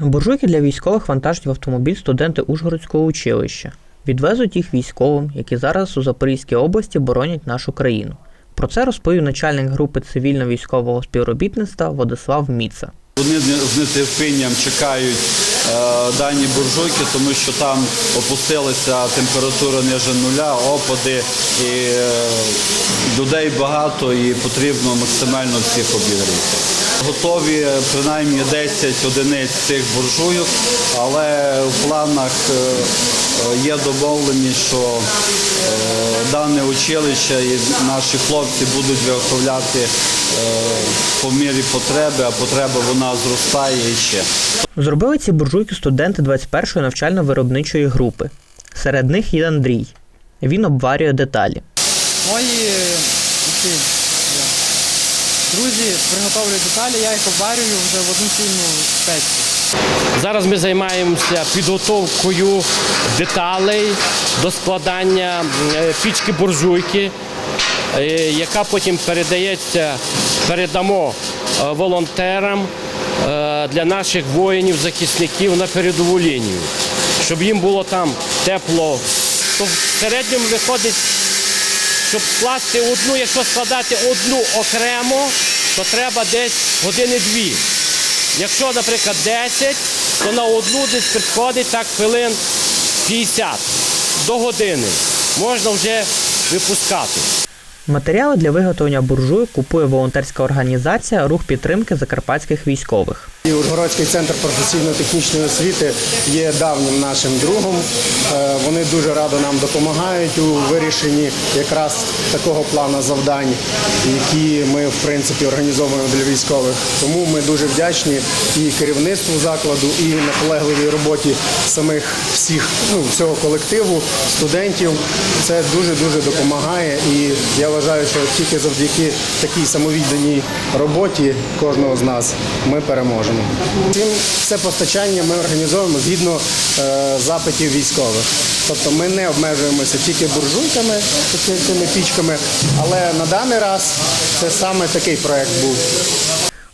Буржуйки для військових вантажать в автомобіль студенти Ужгородського училища. Відвезуть їх військовим, які зараз у Запорізькій області боронять нашу країну. Про це розповів начальник групи цивільно-військового співробітництва Владислав Міца. Вони з нетерпінням чекають дані буржуйки, тому що там опустилася температура ниже нуля, опади і е, людей багато і потрібно максимально всіх обігріти. Готові принаймні 10 одиниць цих буржуйок, але в планах е, е, є домовленість, що е, дане училище і наші хлопці будуть виготовляти е, по мірі потреби, а потреба вона зростає і ще. Зробили ці буржуйки студенти 21-ї навчально-виробничої групи. Серед них є Андрій. Він обварює деталі. Мої ці, друзі приготовлюють деталі, я їх обварюю вже в одну сильну печку. Зараз ми займаємося підготовкою деталей до складання е, пічки буржуйки, е, яка потім передається, передамо е, волонтерам для наших воїнів-захисників на передову лінію, щоб їм було там тепло. То в середньому виходить, щоб скласти одну, якщо складати одну окремо, то треба десь години-дві. Якщо, наприклад, 10, то на одну десь підходить так хвилин 50 до години. Можна вже випускати. Матеріали для виготовлення буржуй купує волонтерська організація Рух підтримки закарпатських військових. Ужгородський центр професійно-технічної освіти є давнім нашим другом. Е, Вони дуже радо нам допомагають у вирішенні якраз такого плану завдань, які ми в принципі організовуємо для військових. Тому ми дуже вдячні і керівництву закладу, і наполегливій роботі самих всіх ну, всього колективу, студентів. Це дуже дуже допомагає. І я вважаю, що тільки завдяки такій самовідданій роботі кожного з нас ми переможемо. Цим все постачання ми організовуємо згідно е, запитів військових. Тобто ми не обмежуємося тільки буржуйками, цими пічками, але на даний раз це саме такий проект був.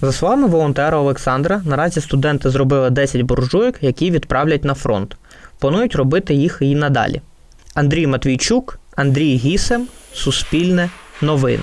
За словами волонтера Олександра, наразі студенти зробили 10 буржуйок, які відправлять на фронт. Планують робити їх і надалі. Андрій Матвійчук, Андрій Гісем, Суспільне, Новини.